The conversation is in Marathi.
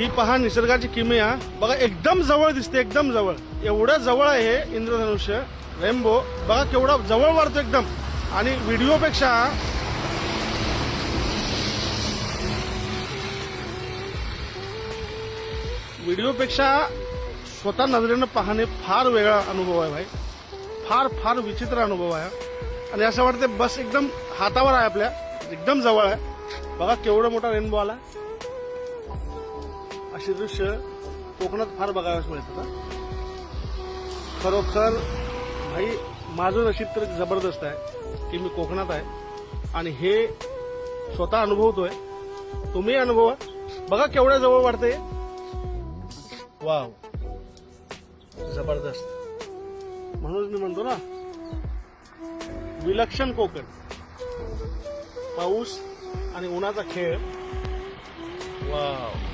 ही पहा निसर्गाची किमया बघा एकदम जवळ दिसते एकदम जवळ. एवढं जवळ आहे हे इंद्रधनुष्य रेनबो. बघा केवढा जवळ वाढतो एकदम. आणि व्हिडिओपेक्षा व्हिडिओपेक्षा स्वतः नजरेनं पाहणे फार वेगळा अनुभव आहे भाई. फार फार विचित्र अनुभव आहे आणि असं वाटतं बस एकदम हातावर आहे आपल्या एकदम जवळ आहे. बघा केवढा मोठा रेनबो आला. अशी दृश्य कोकणात फार बघायला मिळतात खरोखर भाई माझं नशीब तर जबरदस्त आहे की मी कोकणात आहे आणि हे स्वतः अनुभवतोय. तुम्ही अनुभवा. बघा केवढ्या जवळ वाटतंय वाव. जबरदस्त. म्हणूनच मी म्हणतो ना विलक्षण कोकण. पाऊस आणि उन्हाचा खेळ. वाव